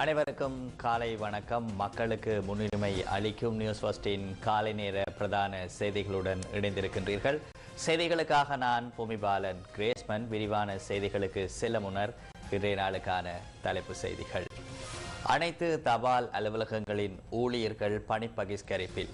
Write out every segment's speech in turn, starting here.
அனைவருக்கும் காலை வணக்கம். மக்களுக்கு முன்னுரிமை அளிக்கும் நியூஸ் ஃபர்ஸ்டின் காலை நேர பிரதான செய்திகளுடன் இணைந்திருக்கின்றீர்கள். செய்திகளுக்காக நான் பூமிபாலன். கிரேஸ்மன் விரிவான செய்திகளுக்கு செல்ல முன்னர் இன்றைய நாளுக்கான தலைப்பு செய்திகள். அனைத்து தபால் அலுவலகங்களின் ஊழியர்கள் பணி பகிஷ்கரிப்பில்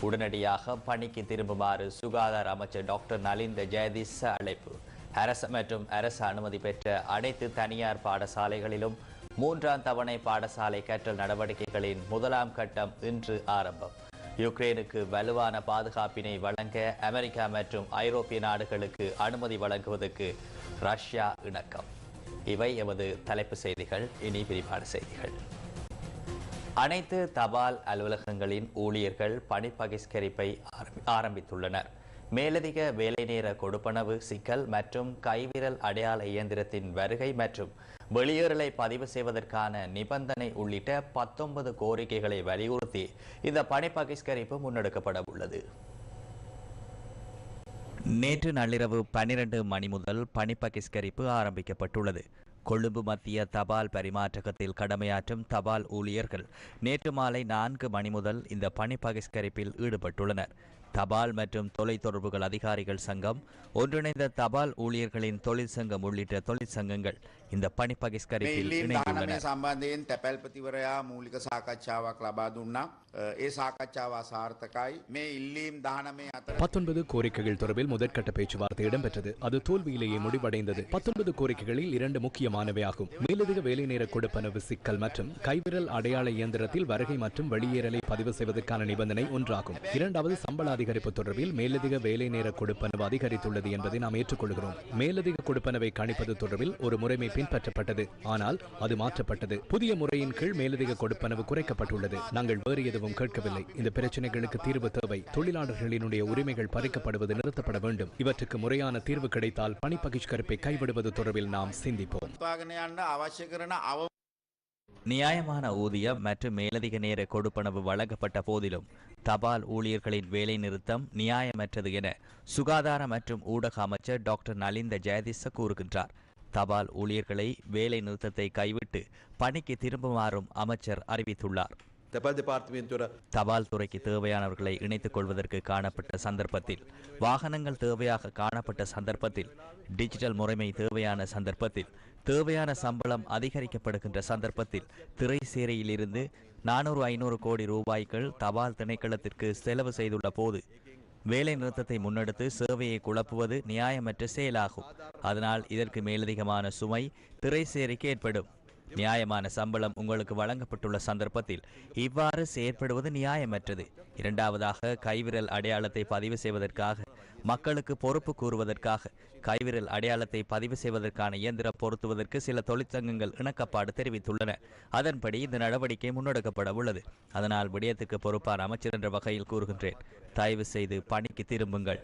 உடனடியாக பணிக்கு திரும்புமாறு சுகாதார அமைச்சர் டாக்டர் நலிந்த ஜெயதிச அழைப்பு. அரசு மற்றும் அரசு அனுமதி பெற்ற அனைத்து தனியார் பாடசாலைகளிலும் மூன்றாம் தவணை பாடசாலை கற்றல் நடவடிக்கைகளின் முதலாம் கட்டம் இன்று ஆரம்பம். யுக்ரைனுக்கு வலுவான பாதுகாப்பினை வழங்க அமெரிக்கா மற்றும் ஐரோப்பிய நாடுகளுக்கு அனுமதி வழங்குவதற்கு ரஷ்யா இணக்கம். இவை எமது தலைப்பு செய்திகள். இனி விரிவான செய்திகள். அனைத்து தபால் அலுவலகங்களின் ஊழியர்கள் பணி பகிஷ்கரிப்பை ஆரம்பி- ஆரம்பித்துள்ளனர். மேலதிக வேலைநேர கொடுப்பனவு சிக்கல் மற்றும் கைவிரல் அடையாள இயந்திரத்தின் வருகை மற்றும் வெளியேறலை பதிவு செய்வதற்கான நிபந்தனை உள்ளிட்ட பத்தொன்பது கோரிக்கைகளை வலியுறுத்தி இந்த பணி பகிஷ்கரிப்பு முன்னெடுக்கப்பட உள்ளது. நேற்று நள்ளிரவு பன்னிரண்டு மணி முதல் பணி பகிஷ்கரிப்பு ஆரம்பிக்கப்பட்டுள்ளது. கொழும்பு மத்திய தபால் பரிமாற்றகத்தில் கடமையாற்றும் தபால் ஊழியர்கள் நேற்று மாலை நான்கு மணி முதல் இந்த பணி பகிஷ்கரிப்பில் ஈடுபட்டுள்ளனர். தபால் மற்றும் தொலைத்தொடர்புகள் அதிகாரிகள் சங்கம் ஒன்றிணைந்த தபால் ஊழியர்களின் தொழிற்சங்கம் உள்ளிட்ட தொழிற்சங்கங்கள் இந்த பணி මේ பகிஷ்கரிப்பில் ඉල්ලීම් දානමය இணைந்துள்ளனர் සම්බන්ධයෙන් තැපැල්පතිවරයා මූලික සාකච්ඡාවක් ලබා දුන්නා. අ, ඒ සාකච්ඡාව අසාර්ථකයි. මේ ඉල්ලීම් දානමේ අතර பத்தொன்பது கோரிக்கைகள் தொடர்பில் முதற்கட்ட பேச்சுவார்த்தை இடம்பெற்றது அது தோல்வியிலேயே முடிவடைந்தது பத்தொன்பது கோரிக்கைகளில் இரண்டு முக்கியமானவையாகும் மேலதிக வேலைநேர கொடுப்பனவு சிக்கல் மற்றும் கைவிரல் அடையாள இயந்திரத்தில் வருகை மற்றும் வெளியேறலை பதிவு செய்வதற்கான நிபந்தனை ஒன்றாகும் இரண்டாவது சம்பள அதிகரிப்பு தொடர்பில் மேலதிக வேலைநேர கொடுப்பனவு அதிகரித்துள்ளது என்பதை நாம் ஏற்றுக்கொள்கிறோம். மேலதிக கொடுப்பனவை கணிப்பது தொடர்பில் ஒரு முறைமை பின்பற்றப்பட்டது. ஆனால் அது மாற்றப்பட்டது. புதிய முறையின் கீழ் மேலதிக கொடுப்பனவு குறைக்கப்பட்டுள்ளது. நாங்கள் வேறு எதுவும் கேட்கவில்லை. இந்த பிரச்சனைகளுக்கு தீர்வு தேவை. தொழிலாளர்களினுடைய உரிமைகள் பறிக்கப்படுவது நிறுத்தப்பட வேண்டும். இவற்றுக்கு முறையான தீர்வு கிடைத்தால் பணி பகிஷ்கரிப்பை கைவிடுவது தொடர்பில் நாம் சிந்திப்போம். நியாயமான ஊதியம் மற்றும் மேலதிக நேர கொடுப்பனவு வழங்கப்பட்ட போதிலும் தபால் ஊழியர்களின் வேலை நிறுத்தம் நியாயமற்றது என சுகாதார மற்றும் ஊடக அமைச்சர் டாக்டர் நலிந்த ஜெயதிச கூறுகின்றார். தபால் ஊழியர்களை வேலை நிறுத்தத்தை கைவிட்டு பணிக்கு திரும்புமாறும் அமைச்சர் அறிவித்துள்ளார். தபால் டிபார்ட்மெண்ட் தபால் துறைக்கு தேவையானவர்களை இணைத்துக் கொள்வதற்கு காணப்பட்ட சந்தர்ப்பத்தில் வாகனங்கள் தேவையாக காணப்பட்ட சந்தர்ப்பத்தில் டிஜிட்டல் முறைமை தேவையான சந்தர்ப்பத்தில் தேவையான சம்பளம் அதிகரிக்கப்படுகின்ற சந்தர்ப்பத்தில் திரை சேரையிலிருந்து நானூறு ஐநூறு கோடி ரூபாய்கள் தபால் திணைக்களத்திற்கு செலவு செய்துள்ள போது வேலை நிறுத்தத்தை முன்னெடுத்து சேவையை குழப்புவது நியாயமற்ற செயலாகும். அதனால் இதற்கு மேலதிகமான சுமை திரை சேரைக்கு ஏற்படும். நியாயமான சம்பளம் உங்களுக்கு வழங்கப்பட்டுள்ள சந்தர்ப்பத்தில் இவ்வாறு செயற்படுவது நியாயமற்றது. இரண்டாவதாக கைவிரல் அடையாளத்தை பதிவு செய்வதற்காக மக்களுக்கு பொறுப்பு கூறுவதற்காக கைவிரல் அடையாளத்தை பதிவு செய்வதற்கான இயந்திரம் பொருத்துவதற்கு சில தொழிற்சங்கங்கள் இணக்கப்பாடு தெரிவித்துள்ளன. அதன்படி இந்த நடவடிக்கை முன்னெடுக்கப்பட உள்ளது. அதனால் விடயத்துக்கு பொறுப்பான அமைச்சர் என்ற வகையில் கூறுகின்றேன். தயவு செய்து பணிக்கு திரும்புங்கள்.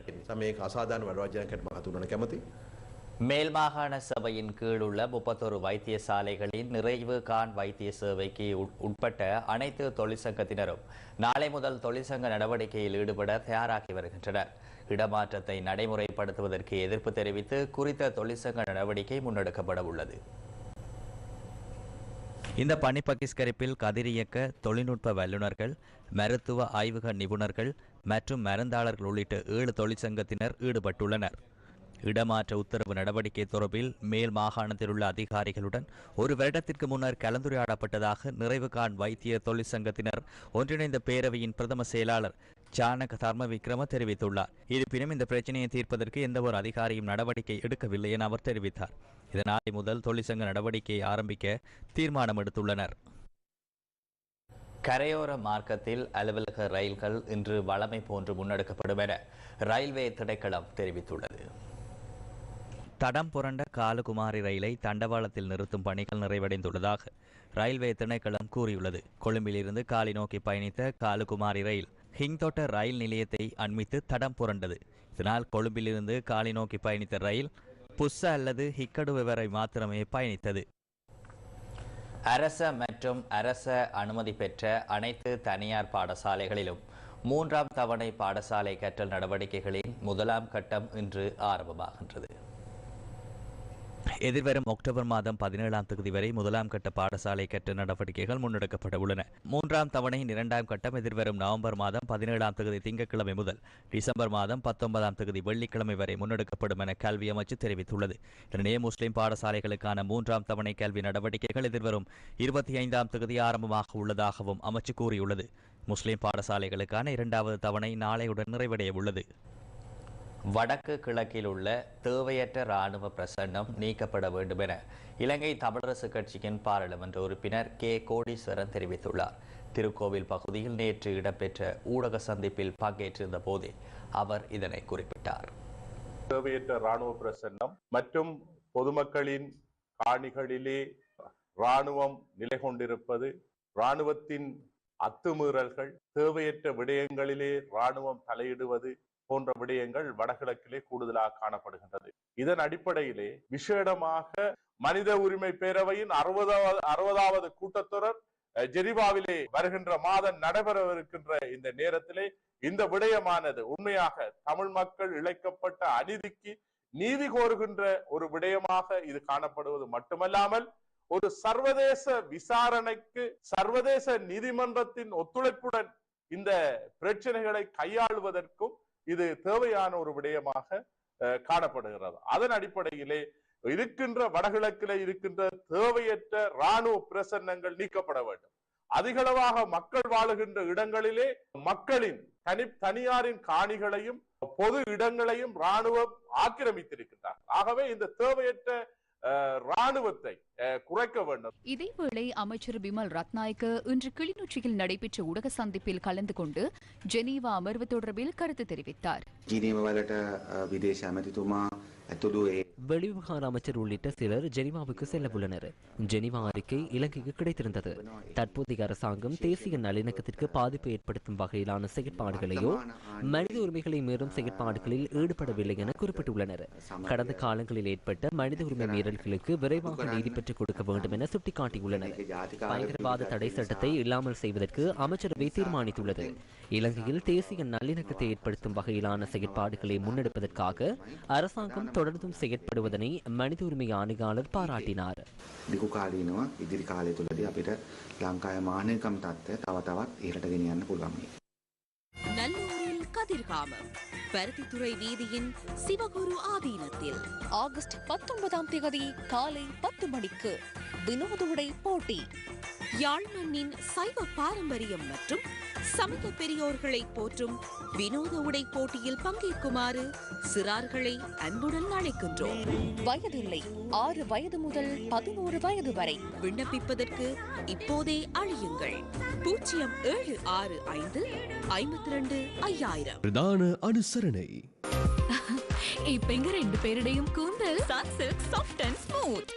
மேல் மாகாண சபையின் கீழ் உள்ள முப்பத்தொரு வைத்தியசாலைகளின் நிறைவு கான் வைத்திய சேவைக்கு உட்பட்ட அனைத்து தொழிற்சங்கத்தினரும் நாளை முதல் தொழிற்சங்க நடவடிக்கையில் ஈடுபட தயாராகி வருகின்றனர். இடமாற்றத்தை நடைமுறைப்படுத்துவதற்கு எதிர்ப்பு தெரிவித்து குறித்த தொழிற்சங்க நடவடிக்கை முன்னெடுக்கப்பட உள்ளது. இந்த பணி கதிரியக்க தொழில்நுட்ப வல்லுநர்கள் மருத்துவ ஆய்வக நிபுணர்கள் மற்றும் மருந்தாளர்கள் உள்ளிட்ட ஏழு தொழிற்சங்கத்தினர் ஈடுபட்டுள்ளனர். இடமாற்ற உத்தரவு நடவடிக்கை தொடர்பில் மேல் மாகாணத்தில் உள்ள அதிகாரிகளுடன் ஒரு வருடத்திற்கு முன்னர் கலந்துரையாடப்பட்டதாக நிறைவுகான் வைத்திய தொழிற்சங்கத்தினர் ஒன்றிணைந்த பேரவையின் பிரதம செயலாளர் சானக தர்ம விக்ரம தெரிவித்துள்ளார். இருப்பினும் இந்த பிரச்சனையை தீர்ப்பதற்கு எந்த ஒரு அதிகாரியும் நடவடிக்கை எடுக்கவில்லை என அவர் தெரிவித்தார். இதனால் முதல் தொழிற்சங்க நடவடிக்கையை ஆரம்பிக்க தீர்மானம் எடுத்துள்ளனர். கரையோர மார்க்கத்தில் அலுவலக ரயில்கள் இன்று வழமை போன்று முன்னெடுக்கப்படும் என ரயில்வே திணைக்களம் தெரிவித்துள்ளது. தடம் புரண்ட காலகுமாரி ரயிலை தண்டவாளத்தில் நிறுத்தும் பணிகள் நிறைவடைந்துள்ளதாக ரயில்வே திணைக்களம் கூறியுள்ளது. கொழும்பிலிருந்து காலி நோக்கி பயணித்த காலகுமாரி ரயில் ஹிங்தோட்ட ரயில் நிலையத்தை அண்மித்து தடம் புரண்டது. இதனால் கொழும்பிலிருந்து காலி நோக்கி பயணித்த ரயில் புஸ்ஸ அல்லது ஹிக்கடு வரை மாத்திரமே பயணித்தது. அரச மற்றும் அரச அனுமதி பெற்ற அனைத்து தனியார் பாடசாலைகளிலும் மூன்றாம் தவணை பாடசாலை கற்றல் நடவடிக்கைகளின் முதலாம் கட்டம் இன்று ஆரம்பமாகின்றது. எதிர்வரும் அக்டோபர் மாதம் பதினேழாம் தொகுதி வரை முதலாம் கட்ட பாடசாலை கட்ட நடவடிக்கைகள் முன்னெடுக்கப்பட உள்ளன. மூன்றாம் தவணையின் இரண்டாம் கட்டம் எதிர்வரும் நவம்பர் மாதம் பதினேழாம் தொகுதி திங்கட்கிழமை முதல் டிசம்பர் மாதம் பத்தொன்பதாம் தொகுதி வெள்ளிக்கிழமை வரை முன்னெடுக்கப்படும் என கல்வி அமைச்சு தெரிவித்துள்ளது. இதனிடையே முஸ்லிம் பாடசாலைகளுக்கான மூன்றாம் தவணை கல்வி நடவடிக்கைகள் எதிர்வரும் இருபத்தி ஐந்தாம் தொகுதி ஆரம்பமாக உள்ளதாகவும் அமைச்சு கூறியுள்ளது. முஸ்லிம் பாடசாலைகளுக்கான இரண்டாவது தவணை நாளையுடன் நிறைவடைய உள்ளது. வடக்கு கிழக்கில் உள்ள தேவையற்ற இராணுவ பிரசன்னம் நீக்கப்பட வேண்டும் என இலங்கை தமிழரசு கட்சியின் பாராளுமன்ற உறுப்பினர் கே. கோடீஸ்வரன் தெரிவித்துள்ளார். திருக்கோவில் பகுதியில் நேற்று இடம்பெற்ற ஊடக சந்திப்பில் பங்கேற்றிருந்த போதே அவர் இதனை குறிப்பிட்டார். தேவையற்ற ராணுவ பிரசன்னம் மற்றும் பொதுமக்களின் காணிகளிலே ராணுவம் நிலை கொண்டிருப்பது ராணுவத்தின் அத்துமீறல்கள் தேவையற்ற விடயங்களிலே ராணுவம் தலையிடுவது போன்ற விடயங்கள் வடகிழக்கிலே கூடுதலாக காணப்படுகின்றது. இதன் அடிப்படையிலே விசேடமாக மனித உரிமை பேரவையின் அறுபதாவது அறுபதாவது கூட்டத்தொடர் அஹ், வருகின்ற மாதம் நடைபெறவிருக்கின்ற இந்த நேரத்திலே இந்த விடயமானது உண்மையாக தமிழ் மக்கள் இழைக்கப்பட்ட அநீதிக்கு நீதி கோருகின்ற ஒரு விடயமாக இது காணப்படுவது மட்டுமல்லாமல் ஒரு சர்வதேச விசாரணைக்கு சர்வதேச நீதிமன்றத்தின் ஒத்துழைப்புடன் இந்த பிரச்சனைகளை கையாளுவதற்கும் இது தேவையான ஒரு விடயமாக காணப்படுகிறது. அதன் அடிப்படையிலே இருக்கின்ற வடகிழக்கில இருக்கின்ற தேவையற்ற ராணுவ பிரசன்னங்கள் நீக்கப்பட வேண்டும். அதிகளவாக மக்கள் வாழுகின்ற இடங்களிலே மக்களின் தனி தனியாரின் காணிகளையும் பொது இடங்களையும் ராணுவம் ஆக்கிரமித்திருக்கின்றார் ஆகவே இந்த தேவையற்ற ராணுவத்தை அஹ், குறைக்க வேண்டும் இதேவேளை அமைச்சர் பிமல் ரத்நாயக்க இன்று கிளிநொச்சியில் நடைபெற்ற ஊடக சந்திப்பில் கலந்து கொண்டு ஜெனீவா அமர்வு தொடர்பில் கருத்து தெரிவித்தார் ජීනීම වලට අ, විදේශ ඇමතිතුමා ඇතුළු ඒ வெளிவிவகார அமைச்சர் உள்ளிட்ட சிலர் ஜெனிவாவுக்கு செல்ல உள்ளனர் ஜெனீவா அறிக்கை இலங்கைக்கு கிடைத்திருந்தது. தற்போதைய அரசாங்கம் தேசிய நல்லிணக்கத்திற்கு பாதிப்பு ஏற்படுத்தும் வகையிலான செயற்பாடுகளையோ மனித உரிமைகளை மீறும் செயற்பாடுகளில் ஈடுபடவில்லை என குறிப்பிட்டுள்ளனர். கடந்த காலங்களில் ஏற்பட்ட மனித உரிமை மீறல்களுக்கு விரைவாக நீதி பெற்றுக் கொடுக்க வேண்டும் என சுட்டிக்காட்டியுள்ளனர். பயங்கரவாத தடை சட்டத்தை இல்லாமல் செய்வதற்கு அமைச்சரவை தீர்மானித்துள்ளது. இலங்கையில் தேசிய நல்லிணக்கத்தை ஏற்படுத்தும் வகையிலான செயற்பாடுகளை முன்னெடுப்பதற்காக அரசாங்கம் தொடர்ந்தும் செயற்ப செயற்படுவதனை மனித உரிமை ஆணையாளர் பாராட்டினார் දිගු කාලීනව ඉදිරි කාලය තුළදී අපිට ලංකාය මානයකම් තත්ත්වය තව තවත් ඉහට ගෙනියන්න පුළුවන් වෙයි. நல்லூரில் கதிர்காமம் பருத்தித்துறை வீதியின் சிவகுரு ஆதீனத்தில் ஆகஸ்ட் பத்தொன்பதாம் தேதி காலை பத்து மணிக்கு வினோத உடை போட்டி. யாழ் மண்ணின் சைவ பாரம்பரியம் மற்றும் சமய பெரியோர்களை போற்றும் வினோத உடை போட்டியில் பங்கேற்குமாறு சிறார்களை அன்புடன் அழைக்கின்றோம். வயதில்லை ஆறு வயது முதல் பதினோரு வயது வரை விண்ணப்பிப்பதற்கு இப்போதே அழியுங்கள். பூஜ்ஜியம் ஏழு ஆறு ஐந்து ஐம்பத்தி ரெண்டு ஐயாயிரம். பிரதான அனுசரணை. இப்ப இங்க ரெண்டு பேருடையும் கூந்தல் சாஃப்ட் அண்ட் ஸ்மூத்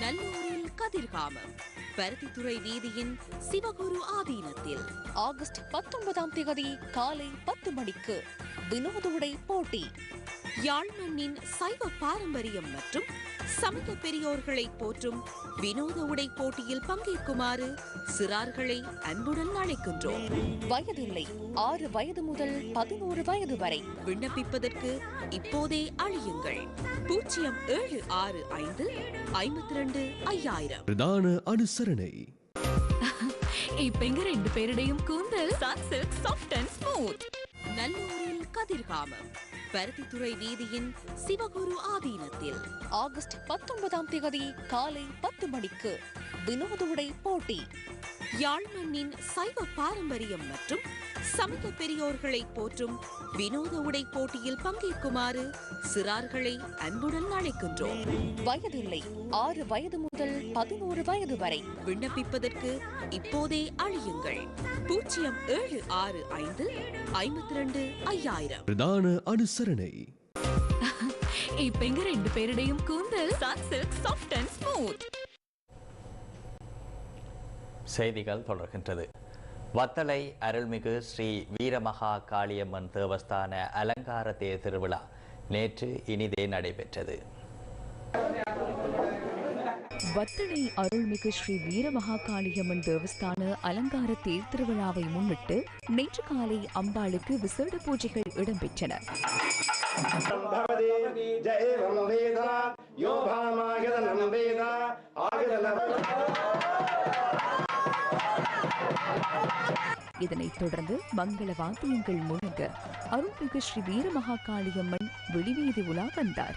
நல்லூரில் கதிர்காமம். பருத்தித்துறை வீதியின் சிவகுரு ஆதீனத்தில். ஆகஸ்ட் பத்தொன்பதாம் தேதி காலை பத்து மணிக்கு வினோத உடை போட்டி. யாழ் மண்ணின் சைவ பாரம்பரியம் மற்றும் சமய பெரியோர்களை போற்றும் வினோத உடை போட்டியில் பங்கேற்குமாறு சிறார்களை அன்புடன் அழைக்கின்றோம். வயதில்லை ஆறு வயது முதல் பதினோரு வயது வரை விண்ணப்பிப்பதற்கு இப்போதே அழியுங்கள். பூஜ்ஜியம் ஏழு ஆறு ஐந்து ஐம்பத்தி ரெண்டு ஐயாயிரம். பிரதான அனுசரணை. இப்ப இங்க ரெண்டு பேருடையும் கூந்தல். சாஃப்ட் அண்ட் ஸ்மூத் நல்லூரில் கதிர்காமம். பருத்தித்துறை வீதியின் சிவகுரு ஆதீனத்தில். ஆகஸ்ட் பத்தொன்பதாம் தேதி காலை பத்து மணிக்கு வினோத உடை போட்டி. யாழ் மண்ணின் சைவ பாரம்பரியம் மற்றும் சமய பெரியோர்களை போற்றும் வினோத உடை போட்டியில் பங்கேற்குமாறு சிறார்களை அன்புடன் அழைக்கின்றோம். வயதில்லை ஆறு வயது முதல் பதினோரு வயது வரை விண்ணப்பிப்பதற்கு இப்போதே அழியுங்கள். பூஜ்ஜியம் ஏழு ஆறு ஐந்து ஐம்பத்தி ரெண்டு ஐயாயிரம். பிரதான அனுசரணை. இப்ப இங்க ரெண்டு பேருடையும் கூந்தல். சன்சில்க் சாஃப்ட் அண்ட் ஸ்மூத் செய்திகள் தொடர்கின்றது. வத்தலை அருள்மிகு ஸ்ரீ வீரமகா காளியம்மன் தேவஸ்தான அலங்கார தேர் திருவிழா நேற்று இனிதே நடைபெற்றது. வத்தளை அருள்மிகு ஸ்ரீ வீரமகாகாளியம்மன் தேவஸ்தான அலங்கார தேர் திருவிழாவை முன்னிட்டு நேற்று காலை அம்பாளுக்கு விசேட பூஜைகள் இடம்பெற்றன. இதனைத் தொடர்ந்து மங்கள வாத்தியங்கள் முழங்க அருள்மிகு ஸ்ரீ வீரமகாகாளியம்மன் வெளிவீதி உலா வந்தார்.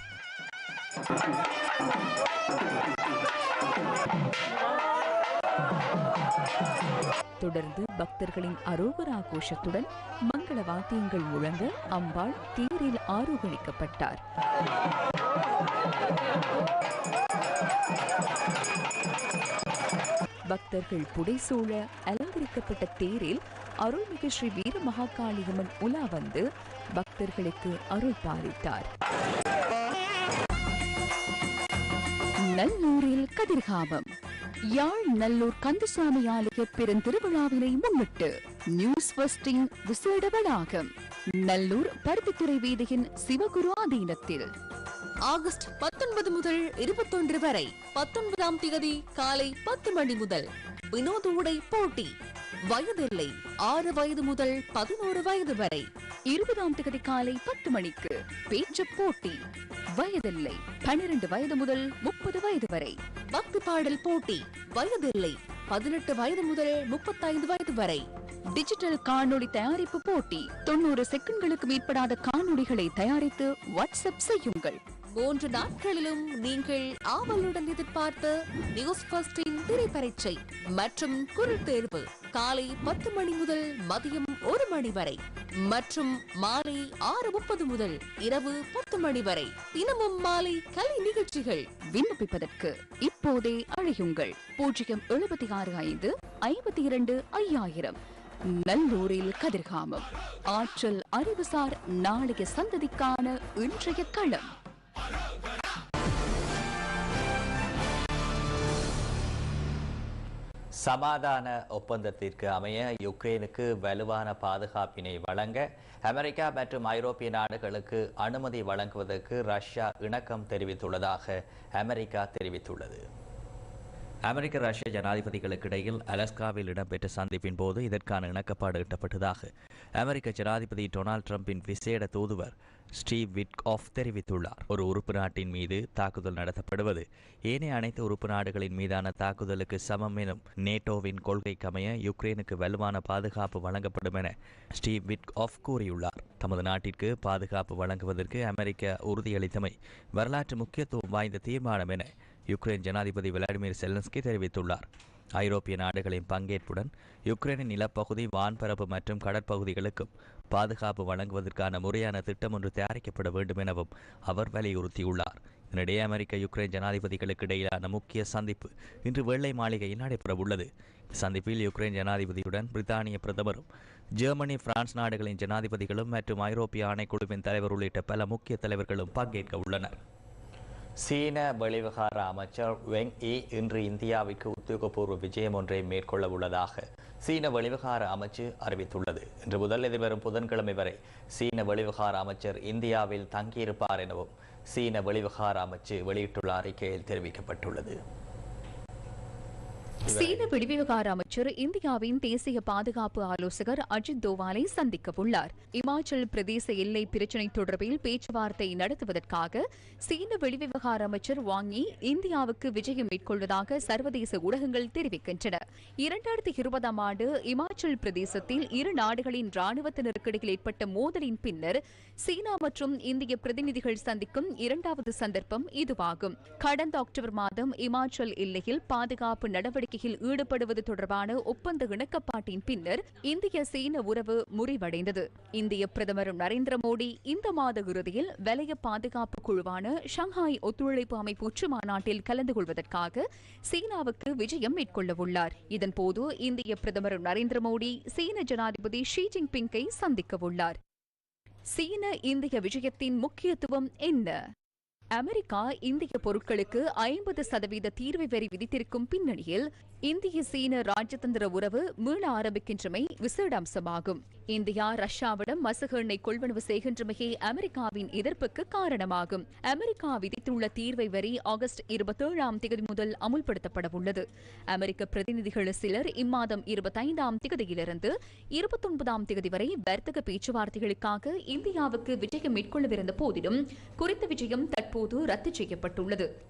தொடர்ந்து பக்தர்களின் அரோகரா கோஷத்துடன் மங்கள வாத்தியங்கள் முழங்க அம்பாள் தேரில் ஆரோகணிக்கப்பட்டார். பக்தர்கள் புடைசூழ அலங்கரிக்கப்பட்ட தேரில் அருள்மிகு ஸ்ரீ வீர மகாகாளியம்மன் உலா வந்து பக்தர்களுக்கு அருள் பாலித்தார் நல்லூரில் கதிர்காமம். யாழ் நல்லூர் கந்தசுவாமி ஆலய பெருந்திருவிழாவினை முன்னிட்டு நியூஸ் பஸ்டிங் விசேட வளாகம் நல்லூர் பருத்தித்துறை வீதியின் சிவகுரு ஆதீனத்தில். ஆகஸ்ட் பத்தொன்பது முதல் இருபத்தொன்று வரை பத்தொன்பதாம் தேதி காலை பத்து மணி முதல் வினோத உடை போட்டி. வயதில்லை. ஆறு வயது முதல் பதினோரு வயது வரை இருபதாம் தேதி காலை பத்து மணிக்கு பேச்சு போட்டி. வயதில்லை. பனிரெண்டு வயது முதல் முப்பது வயது வரை பக்தி பாடல் போட்டி. வயதில்லை. பதினெட்டு வயது முதல் முப்பத்தைந்து வயது வரை டிஜிட்டல் காணொளி தயாரிப்பு போட்டி. தொண்ணூறு செகண்ட்களுக்கு மேற்படாத காணொளிகளை தயாரித்து வாட்ஸ்அப் செய்யுங்கள். மூன்று நாட்களிலும் நீங்கள் ஆவலுடன் எதிர்பார்த்த நியூஸ் ஃபர்ஸ்டின் திரைப்பரீட்சை மற்றும் குரல் தேர்வு காலை பத்து மணி முதல் மதியம் ஒரு மணி வரை மற்றும் மாலை ஆறு முப்பது முதல் இரவு பத்து மணி வரை. தினமும் மாலை கலை நிகழ்ச்சிகள் விண்ணப்பிப்பதற்கு இப்போதே அழையுங்கள். பூஜ்ஜியம் எழுபத்தி ஆறு ஐந்து ஐம்பத்தி இரண்டு ஐயாயிரம். நல்லூரில் கதிர்காமம். ஆற்றல் அறிவுசார் நாளைய சந்ததிக்கான இன்றைய களம். சமாதான ஒப்பந்தத்திற்கு அமைய யுக்ரைனுக்கு வலுவான பாதுகாப்பினை வழங்க அமெரிக்கா மற்றும் ஐரோப்பிய நாடுகளுக்கு அனுமதி வழங்குவதற்கு ரஷ்யா இணக்கம் தெரிவித்துள்ளதாக அமெரிக்கா தெரிவித்துள்ளது. அமெரிக்க ரஷ்ய ஜனாதிபதிகளுக்கு இடையில் அலஸ்காவில் இடம்பெற்ற சந்திப்பின் போது இதற்கான இணக்கப்பாடு எட்டப்பட்டதாக அமெரிக்க ஜனாதிபதி டொனால்ட் ட்ரம்பின் விசேட தூதுவர் ஸ்டீவ் விட்காஃப் தெரிவித்துள்ளார். ஒரு உறுப்பு நாட்டின் மீது தாக்குதல் நடத்தப்படுவது ஏனைய அனைத்து உறுப்பு நாடுகளின் மீதான தாக்குதலுக்கு சமம் எனும் நேட்டோவின் கொள்கைக்கமைய யுக்ரைனுக்கு வலுவான பாதுகாப்பு வழங்கப்படும் என ஸ்டீவ் விட்காஃப் கூறியுள்ளார். தமது நாட்டிற்கு பாதுகாப்பு வழங்குவதற்கு அமெரிக்கா உறுதியளித்தமை வரலாற்று முக்கியத்துவம் வாய்ந்த தீர்மானம் என யுக்ரைன் ஜனாதிபதி விளாடிமிர் செலன்ஸ்கி தெரிவித்துள்ளார். ஐரோப்பிய நாடுகளின் பங்கேற்புடன் யுக்ரைனின் நிலப்பகுதி வான்பரப்பு மற்றும் கடற்பகுதிகளுக்கும் பாதுகாப்பு வழங்குவதற்கான முறையான திட்டம் ஒன்று தயாரிக்கப்பட வேண்டும் எனவும் அவர் வலியுறுத்தியுள்ளார். இதனிடையே அமெரிக்க யுக்ரைன் ஜனாதிபதிகளுக்கு இடையிலான முக்கிய சந்திப்பு இன்று வெள்ளை மாளிகையில் நடைபெறவுள்ளது சந்திப்பில் யுக்ரைன் ஜனாதிபதியுடன் பிரித்தானிய பிரதமரும் ஜெர்மனி பிரான்ஸ் நாடுகளின் ஜனாதிபதிகளும் மற்றும் ஐரோப்பிய ஆணைக்குழுவின் தலைவர் உள்ளிட்ட பல முக்கிய தலைவர்களும் பங்கேற்க உள்ளனர். சீன வெளிவிவகார அமைச்சர் வெங் இ இன்று இந்தியாவிற்கு உத்தியோகபூர்வ விஜயம் ஒன்றை மேற்கொள்ள உள்ளதாக சீன வெளிவிவகார அமைச்சு அறிவித்துள்ளது. இன்று முதல் எதிர்வரும் புதன்கிழமை வரை சீன வெளிவிவகார அமைச்சர் இந்தியாவில் தங்கியிருப்பார் எனவும் சீன வெளிவிவகார அமைச்சு வெளியிட்டுள்ள அறிக்கையில் தெரிவிக்கப்பட்டுள்ளது. சீன வெளிவிவகார அமைச்சர் இந்தியாவின் தேசிய பாதுகாப்பு ஆலோசகர் அஜித் தோவாலை சந்திக்க உள்ளார் இமாச்சல் பிரதேச எல்லை பிரச்சினை தொடர்பில் பேச்சுவார்த்தை நடத்துவதற்காக சீன வெளிவிவகார அமைச்சர் வாங்கி இந்தியாவுக்கு விஜயம் மேற்கொள்வதாக சர்வதேச ஊடகங்கள் தெரிவிக்கின்றன. இரண்டாயிரத்தி இருபதாம் ஆண்டு இமாச்சல் பிரதேசத்தில் இரு நாடுகளின் ராணுவத்தினருக்கிடையில் ஏற்பட்ட மோதலின் பின்னர் சீனா மற்றும் இந்திய பிரதிநிதிகள் சந்திக்கும் இரண்டாவது சந்தர்ப்பம் இதுவாகும். கடந்த அக்டோபர் மாதம் இமாச்சல் எல்லையில் பாதுகாப்பு போட்டியில் ஈடுபடுவது தொடர்பான ஒப்பந்த இணக்கப்பாட்டின் பின்னர் இந்திய சீன உறவு முறிவடைந்தது. இந்திய பிரதமர் நரேந்திர மோடி இந்த மாத இறுதியில் வலய பாதுகாப்பு குழுவான ஷாங்காய் ஒத்துழைப்பு அமைப்பு உச்சி மாநாட்டில் கலந்து கொள்வதற்காக சீனாவுக்கு விஜயம் மேற்கொள்ளவுள்ளார் இதன்போது இந்திய பிரதமர் நரேந்திர மோடி சீன ஜனாதிபதி ஷி ஜின்பிங்கை சந்திக்கவுள்ளார் சீன இந்திய விஜயத்தின் முக்கியத்துவம் என்ன? அமெரிக்கா இந்திய பொருட்களுக்கு ஐம்பது சதவீத தீர்வை வரி விதித்திருக்கும் பின்னணியில் இந்திய சீன ராஜதந்திர உறவு மீள ஆரம்பிக்கின்றமை விசேட அம்சமாகும். இந்தியா ரஷ்யாவிடம் மசகு எண்ணெய் கொள்வனவு செய்கின்றமையே அமெரிக்காவின் எதிர்ப்புக்கு காரணமாகும். அமெரிக்கா விதித்துள்ள தீர்வை வரி ஆகஸ்ட் இருபத்தேழாம் தேதி முதல் அமுல்படுத்தப்படவுள்ளது. அமெரிக்க பிரதிநிதிகள் சிலர் இம்மாதம் இருபத்தைந்தாம் தேதியிலிருந்து இருபத்தொன்பதாம் தேதி வரை வர்த்தக பேச்சுவார்த்தைகளுக்காக இந்தியாவுக்கு விஜயம் மேற்கொள்ளவிருந்த போதிலும் குறித்த விஜயம் தற்போது ரத்து செய்யப்பட்டுள்ளது.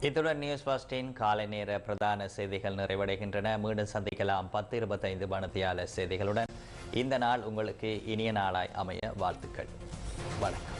இத்துடன் நியூஸ் பாஸ்டின் காலை நேர பிரதான செய்திகள் நிறைவடைகின்றன. மீண்டும் சந்திக்கலாம். பத்து இருபத்தைந்து மணத்தியால செய்திகளுடன். இந்த நாள் உங்களுக்கு இனிய நாளாய் அமைய வாழ்த்துக்கள். வணக்கம்.